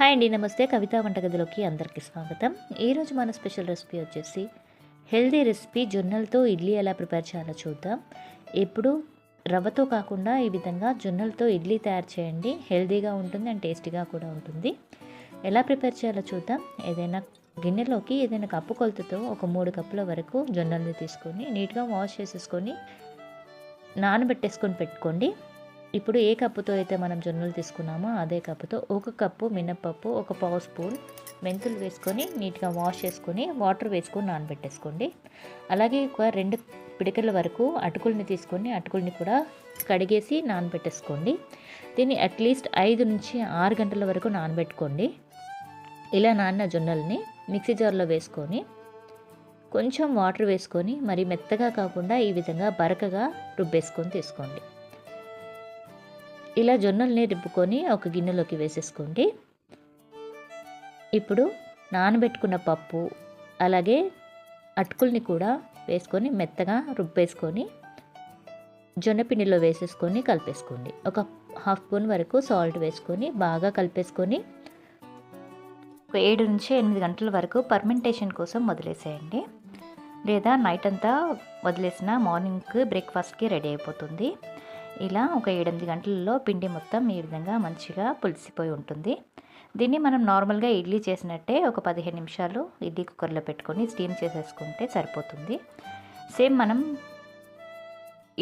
Hi అండి నమస్తే. కవిత వంటగదిలోకి అందరికీ స్వాగతం. ఈరోజు మన స్పెషల్ రెసిపీ వచ్చేసి హెల్దీ రెసిపీ జొన్నలతో ఇడ్లీ ఎలా ప్రిపేర్ చేయాలో చూద్దాం. ఎప్పుడు రవ్వతో కాకుండా ఈ విధంగా జొన్నలతో ఇడ్లీ తయారు చేయండి. హెల్దీగా ఉంటుంది అండ్ టేస్టీగా కూడా ఉంటుంది. ఎలా ప్రిపేర్ చేయాలో చూద్దాం. ఏదైనా గిన్నెలోకి ఏదైనా కప్పు కొలతతో ఒక మూడు కప్పుల వరకు జొన్నల్ని తీసుకొని నీట్గా వాష్ చేసేసుకొని నానబెట్టేసుకొని పెట్టుకోండి. ఇప్పుడు ఏ కప్పుతో అయితే మనం జొన్నలు తీసుకున్నామో అదే కప్పుతో ఒక కప్పు మినప్పప్పు ఒక పావు స్పూన్ మెంతులు వేసుకొని నీట్గా వాష్ చేసుకొని వాటర్ వేసుకొని నానబెట్టేసుకోండి. అలాగే ఒక రెండు పిడికల వరకు అటుకుల్ని తీసుకొని అటుకుల్ని కూడా కడిగేసి నానబెట్టేసుకోండి. దీన్ని అట్లీస్ట్ ఐదు నుంచి ఆరు గంటల వరకు నానబెట్టుకోండి. ఇలా నాన్న జొన్నల్ని మిక్సీ జార్లో వేసుకొని కొంచెం వాటర్ వేసుకొని మరి మెత్తగా కాకుండా ఈ విధంగా బరకగా రుబ్బేసుకొని తీసుకోండి. ఇలా జొన్నల్ని రుబ్బుకొని ఒక గిన్నెలోకి వేసేసుకోండి. ఇప్పుడు నానబెట్టుకున్న పప్పు అలాగే అటుకుల్ని కూడా వేసుకొని మెత్తగా రుబ్బేసుకొని జొన్నపిండిలో వేసేసుకొని కలిపేసుకోండి. ఒక హాఫ్ స్పూన్ వరకు సాల్ట్ వేసుకొని బాగా కలిపేసుకొని ఒక ఏడు నుంచి ఎనిమిది గంటల వరకు పర్మెంటేషన్ కోసం వదిలేసేయండి. లేదా నైట్ అంతా వదిలేసిన మార్నింగ్కి బ్రేక్ఫాస్ట్కి రెడీ అయిపోతుంది. ఇలా ఒక ఏడెనిమిది గంటలలో పిండి మొత్తం ఈ విధంగా మంచిగా పులిసిపోయి ఉంటుంది. దీన్ని మనం నార్మల్గా ఇడ్లీ చేసినట్టే ఒక పదిహేను నిమిషాలు ఇడ్లీ కుక్కర్లో పెట్టుకొని స్టీమ్ చేసేసుకుంటే సరిపోతుంది. సేమ్ మనం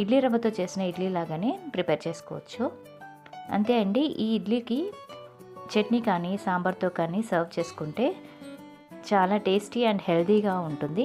ఇడ్లీ రవ్వతో చేసిన ఇడ్లీ లాగానే ప్రిపేర్ చేసుకోవచ్చు. అంతే అండి ఈ ఇడ్లీకి చట్నీ కానీ సాంబార్తో కానీ సర్వ్ చేసుకుంటే చాలా టేస్టీ అండ్ హెల్తీగా ఉంటుంది.